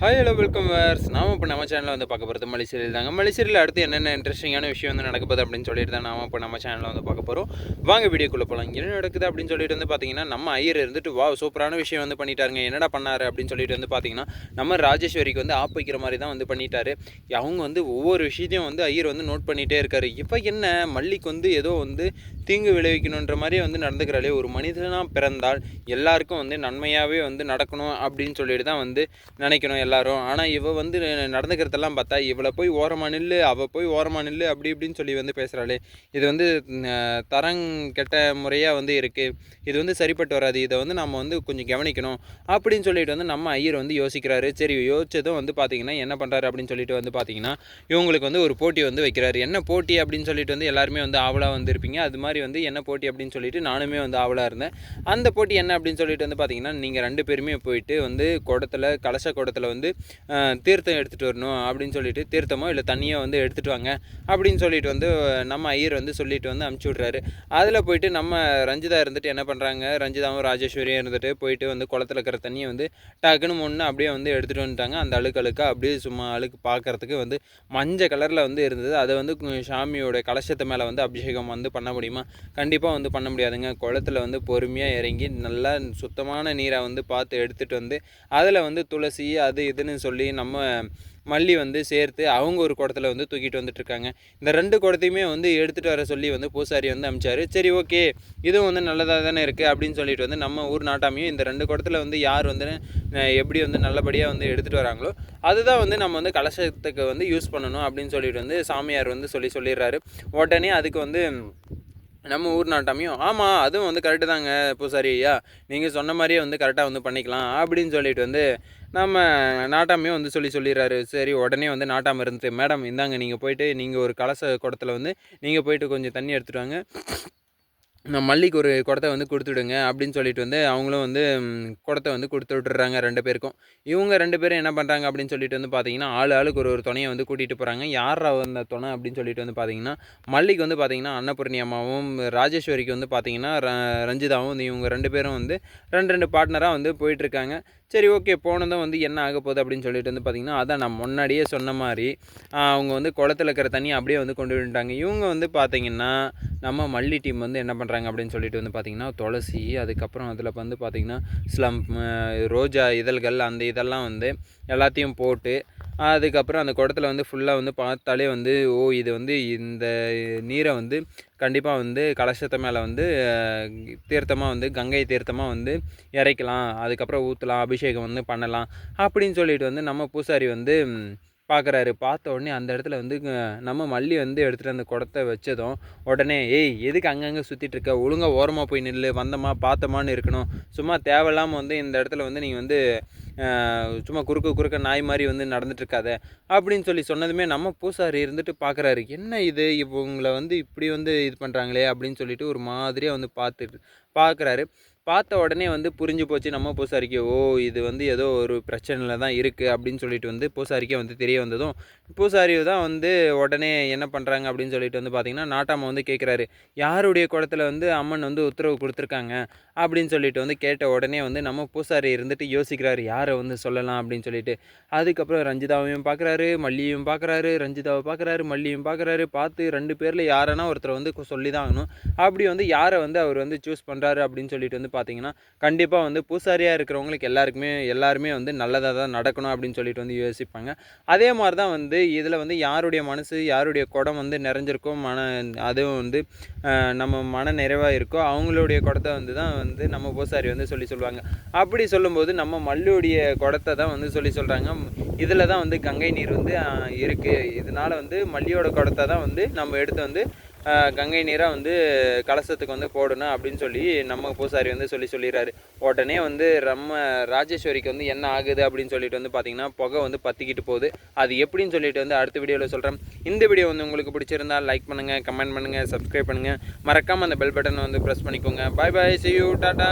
Hi hello welcome verse நாம இப்போ நம்ம சேனலில் வந்து பார்க்க போகிறது மலேசியரில் தாங்க. மலேசியரில் அடுத்து என்னென்ன இன்ட்ரெஸ்டிங்கான விஷயம் வந்து நடக்க போகுது அப்படின்னு சொல்லிட்டு தான் நாம இப்போ நம்ம சேனலில் வந்து பார்க்க போகிறோம் வாங்க வீடியோக்குள்ளே போகலாம் என்ன நடக்குது அப்படின்னு சொல்லிட்டு வந்து பார்த்தீங்கன்னா நம்ம ஐயர் இருந்துட்டு வா சூப்பரான விஷயம் வந்து பண்ணிட்டாருங்க. என்னடா பண்ணாரு? அப்படின்னு சொல்லிட்டு வந்து பார்த்தீங்கன்னா நம்ம ராஜேஸ்வரிக்கு வந்து ஆப் வைக்கிற மாதிரி தான் வந்து பண்ணிட்டாரு. அவங்க வந்து ஒவ்வொரு விஷயத்தையும் வந்து ஐயர் வந்து நோட் பண்ணிகிட்டே இருக்காரு. இப்போ என்ன? மல்லிக்கு வந்து ஏதோ வந்து தீங்கு விளைவிக்கணுன்ற மாதிரி வந்து நடந்துக்கிறாளே. ஒரு மனிதனாக பிறந்தால் எல்லாருக்கும் வந்து நன்மையாகவே வந்து நடக்கணும் அப்படின்னு சொல்லிட்டு தான் வந்து நினைக்கணும். எல்லாரும். ஆனால் இவ வந்து நடந்துக்கிறதெல்லாம் பார்த்தா இவளை போய் ஓரமாக நில்லு அவள் போய் ஓரமாக நில்லு அப்படி இப்படின்னு சொல்லி வந்து பேசுகிறாளே இது வந்து தரங் கெட்ட முறையாக வந்து இருக்குது இது வந்து சரிப்பட்டு வராது. இதை வந்து நம்ம வந்து கொஞ்சம் கவனிக்கணும். அப்படின்னு சொல்லிட்டு வந்து நம்ம ஐயர் வந்து யோசிக்கிறாரு. சரி யோசிச்சதும் வந்து பார்த்தீங்கன்னா என்ன பண்ணுறாரு அப்படின்னு சொல்லிட்டு வந்து பார்த்தீங்கன்னா இவங்களுக்கு வந்து ஒரு போட்டி வந்து வைக்கிறாரு. என்ன போட்டி அப்படின்னு சொல்லிட்டு வந்து எல்லாருமே வந்து ஆவலாக வந்துருப்பீங்க அது மாதிரி வந்து என்ன போட்டி அப்படின்னு சொல்லிட்டு நானுமே வந்து ஆவலாக இருந்தேன். அந்த போட்டி என்ன அப்படின்னு சொல்லிட்டு வந்து பார்த்தீங்கன்னா நீங்கள் ரெண்டு பேருமே போயிட்டு வந்து குடத்தில் கலச குடத்தில் வந்து வந்து தீர்த்தம் எடுத்துகிட்டு வரணும் அப்படின்னு சொல்லிட்டு தீர்த்தமோ இல்லை தண்ணியோ வந்து எடுத்துகிட்டு வாங்க அப்படின்னு சொல்லிட்டு வந்து நம்ம ஐயர் வந்து சொல்லிட்டு வந்து அமுச்சு விட்றாரு. அதில் போயிட்டு நம்ம ரஞ்சிதா இருந்துட்டு என்ன பண்ணுறாங்க ரஞ்சிதாவும் ராஜேஸ்வரியும் இருந்துட்டு போயிட்டு வந்து குளத்துல இருக்கிற தண்ணியை வந்து டக்குன்னு ஒன்று அப்படியே வந்து எடுத்துகிட்டு வந்துட்டாங்க. அந்த அழுக்கு அழுக்காக அப்படியே சும்மா அழுக்கு பார்க்கறதுக்கு வந்து மஞ்சள் கலரில் வந்து இருந்தது. அதை வந்து சாமியோட கலசத்து மேலே வந்து அபிஷேகம் வந்து பண்ண முடியுமா? கண்டிப்பாக வந்து பண்ண முடியாதுங்க. குளத்துல வந்து பொறுமையாக இறங்கி நல்லா சுத்தமான நீரை வந்து பார்த்து எடுத்துகிட்டு வந்து அதில் வந்து துளசி அது இதுன்னு சொல்லி நம்ம மல்லி வந்து சேர்த்து அவங்க ஒரு குடத்தில் வந்து தூக்கிட்டு வந்துட்டுருக்காங்க. இந்த ரெண்டு குடத்தையுமே வந்து எடுத்துகிட்டு வர சொல்லி வந்து பூசாரி வந்து அமிச்சாரு. சரி ஓகே இதுவும் வந்து நல்லதாக தானே இருக்குது அப்படின்னு சொல்லிட்டு வந்து நம்ம ஊர் நாட்டாமையும் இந்த ரெண்டு குடத்தில் வந்து யார் வந்து எப்படி வந்து நல்லபடியாக வந்து எடுத்துகிட்டு வராங்களோ அதுதான் வந்து நம்ம வந்து கலசத்துக்கு வந்து யூஸ் பண்ணணும் அப்படின்னு சொல்லிட்டு வந்து சாமியார் வந்து சொல்லி சொல்லிடுறாரு. உடனே அதுக்கு வந்து நம்ம ஊர் நாட்டாமையும் ஆமாம் அதுவும் வந்து கரெக்டு தாங்க பூசாரி ஐயா. நீங்கள் சொன்ன மாதிரியே வந்து கரெக்டாக வந்து பண்ணிக்கலாம் அப்படின்னு சொல்லிட்டு வந்து நம்ம நாட்டாமையும் வந்து சொல்லி சொல்லிடுறாரு. சரி உடனே வந்து நாட்டாம இருந்துட்டு மேடம் இந்தாங்க நீங்கள் போயிட்டு நீங்கள் ஒரு கலச குடத்தில் வந்து நீங்கள் போயிட்டு கொஞ்சம் தண்ணி எடுத்துட்டு வாங்க. நான் மல்லிக்கு ஒரு குடத்தை வந்து கொடுத்துடுங்க அப்படின்னு சொல்லிட்டு வந்து அவங்களும் வந்து குடத்தை வந்து கொடுத்து விட்டுறாங்க ரெண்டு பேருக்கும். இவங்க ரெண்டு பேரும் என்ன பண்ணுறாங்க அப்படின்னு சொல்லிட்டு வந்து பார்த்தீங்கன்னா ஆள் ஆளுக்கு ஒரு ஒரு துணையை வந்து கூட்டிகிட்டு போகிறாங்க யார் அந்த துணை அப்படின்னு சொல்லிட்டு வந்து பார்த்தீங்கன்னா மல்லிக்கு வந்து பார்த்தீங்கன்னா அன்னபூர்ணி அம்மாவும் ராஜேஸ்வரிக்கு வந்து பார்த்தீங்கன்னா ர- ரஞ்சிதாவும் வந்து இவங்க ரெண்டு பேரும் வந்து ரெண்டு ரெண்டு பார்ட்னராக வந்து போயிட்டுருக்காங்க சரி ஓகே போனதும் வந்து என்ன ஆக போகுது அப்படின்னு சொல்லிட்டு வந்து பார்த்திங்கன்னா அதான் நான் முன்னாடியே சொன்ன மாதிரி அவங்க வந்து குளத்துல இருக்கிற தண்ணி அப்படியே வந்து கொண்டு வந்துட்டாங்க. இவங்க வந்து பார்த்திங்கன்னா நம்ம மல்லி டீம் வந்து என்ன பண்ணுறாங்க அப்படின்னு சொல்லிட்டு வந்து பார்த்திங்கன்னா துளசி அதுக்கப்புறம் அதில் வந்து பார்த்திங்கன்னா ஸ்லம் ரோஜா இதழ்கள் அந்த இதெல்லாம் வந்து எல்லாத்தையும் போட்டு அதுக்கப்புறம் அந்த குடத்துல வந்து ஃபுல்லாக வந்து பார்த்தாலே வந்து ஓ இது வந்து இந்த நீரை வந்து கண்டிப்பாக வந்து கலசத்து மேலே வந்து தீர்த்தமாக வந்து கங்கை தீர்த்தமாக வந்து இறைக்கலாம். அதுக்கப்புறம் ஊற்றலாம் அபிஷேகம் வந்து பண்ணலாம். அப்படின்னு சொல்லிட்டு வந்து நம்ம பூசாரி வந்து பார்க்குறாரு பார்த்த உடனே அந்த இடத்துல வந்து நம்ம மல்லி வந்து எடுத்துகிட்டு அந்த குடத்தை வச்சதும் உடனே ஏய் எதுக்கு அங்கங்கே சுற்றிட்டு இருக்க? ஒழுங்காக ஓரமாக போய் நில்லு வந்தமா பார்த்தமான்னு இருக்கணும். சும்மா தேவையில்லாமல் வந்து இந்த இடத்துல வந்து நீங்கள் வந்து சும்மா குறுக்க குறுக்க நாய் மாதிரி வந்து நடந்துட்டுருக்காத அப்படின்னு சொல்லி சொன்னதுமே நம்ம பூசாரி இருந்துட்டு பார்க்குறாரு என்ன இது? இவங்களை வந்து இப்படி வந்து இது பண்ணுறாங்களே அப்படின்னு சொல்லிட்டு ஒரு மாதிரியாக வந்து பார்த்துட்டு பார்க்குறாரு பார்த்த உடனே வந்து புரிஞ்சு போச்சு நம்ம பூசாரிக்கு ஓ இது வந்து ஏதோ ஒரு பிரச்சனையில் தான் இருக்குது அப்படின்னு சொல்லிட்டு வந்து பூசாரிக்கே வந்து தெரிய வந்ததும் பூசாரி தான் வந்து உடனே என்ன பண்ணுறாங்க அப்படின்னு சொல்லிட்டு வந்து பார்த்திங்கன்னா நாட்டாம்மா வந்து கேட்குறாரு யாருடைய குடத்தில் வந்து அம்மன் வந்து உத்தரவு கொடுத்துருக்காங்க? அப்படின்னு சொல்லிட்டு வந்து கேட்ட உடனே வந்து நம்ம பூசாரி இருந்துட்டு யோசிக்கிறாரு யாரை வந்து சொல்லலாம்? அப்படின்னு சொல்லிட்டு. அதுக்கப்புறம் ரஞ்சிதாவையும் பார்க்குறாரு மல்லியும் பார்க்குறாரு ரஞ்சிதாவை பார்க்குறாரு மல்லியும் பார்க்குறாரு பார்த்து ரெண்டு பேரில் யாரனா ஒருத்தர் வந்து சொல்லி தான் ஆகணும். அப்படி வந்து யாரை வந்து அவர் வந்து சூஸ் பண்ணுறாரு அப்படின்னு சொல்லிட்டு வந்து பார்த்தீங்கன்னா கண்டிப்பாக வந்து பூசாரியாக இருக்கிறவங்களுக்கு எல்லாருக்குமே எல்லாருமே வந்து நல்லதாக தான் நடக்கணும் அப்படின்னு சொல்லிட்டு வந்து யோசிப்பாங்க. அதே மாதிரி தான் வந்து இதில் வந்து யாருடைய மனசு யாருடைய குடம் வந்து நிறைஞ்சிருக்கோ மன அதுவும் வந்து நம்ம மன நிறைவாக இருக்கோ அவங்களுடைய குடத்தை வந்து தான் வந்து நம்ம பூசாரி வந்து சொல்லி சொல்லுவாங்க. அப்படி சொல்லும்போது நம்ம மல்லுடைய குடத்தை தான் வந்து சொல்லி சொல்கிறாங்க இதில் தான் வந்து கங்கை நீர் வந்து இருக்குது இதனால வந்து மல்லியோட குடத்தை தான் வந்து நம்ம எடுத்து வந்து கங்கை நீரை வந்து கலசத்துக்கு வந்து போடணும் அப்படின்னு சொல்லி நம்ம பூசாரி வந்து சொல்லி சொல்லிடுறாரு. உடனே வந்து நம்ம ராஜேஸ்வரிக்கு வந்து என்ன ஆகுது அப்படின்னு சொல்லிட்டு வந்து பார்த்தீங்கன்னா புகை வந்து பற்றிக்கிட்டு போகுது. அது எப்படின்னு சொல்லிட்டு வந்து அடுத்த வீடியோவில் சொல்கிறேன் இந்த வீடியோ வந்து உங்களுக்கு பிடிச்சிருந்தா லைக் பண்ணுங்கள் கமெண்ட் பண்ணுங்கள் சப்ஸ்கிரைப் பண்ணுங்கள் மறக்காமல் அந்த பெல் பட்டனை வந்து ப்ரெஸ் பண்ணிக்கோங்க. Bye bye see you tata